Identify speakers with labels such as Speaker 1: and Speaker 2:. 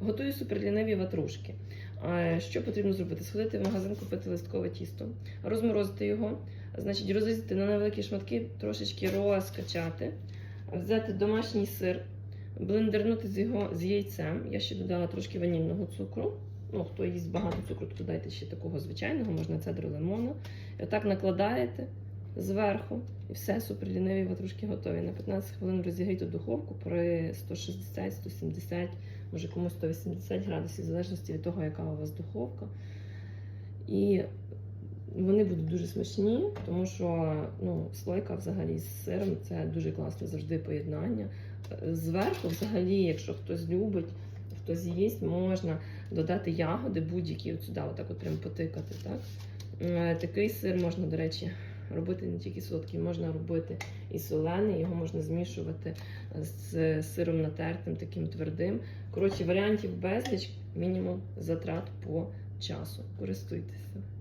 Speaker 1: Готую суперліниві ватрушки. Що потрібно зробити? Сходити в магазин, купити листкове тісто, розморозити його, значить розрізати на невеликі шматки, трошечки розкачати, взяти домашній сир, блендернути з його з яйцем. Я ще додала трошки ванільного цукру. Ну, хто їсть багато цукру, то додайте ще такого звичайного, можна цедру лимону. І отак накладаєте зверху, і все, суперліниві ватрушки готові. На 15 хвилин розігрійте духовку при 160-170, може комусь 180 градусів, в залежності від того, яка у вас духовка. І вони будуть дуже смачні, тому що ну, слойка взагалі з сиром це дуже класне завжди поєднання. Зверху, взагалі, якщо хтось любить, хтось їсть, можна додати ягоди будь-які от сюди, отак от прям потикати. Так? Е, Такий сир можна, до речі, робити не тільки солодкий, можна робити і солений, його можна змішувати з сиром натертим, таким твердим. Коротше, варіантів безліч, мінімум затрат по часу. Користуйтеся.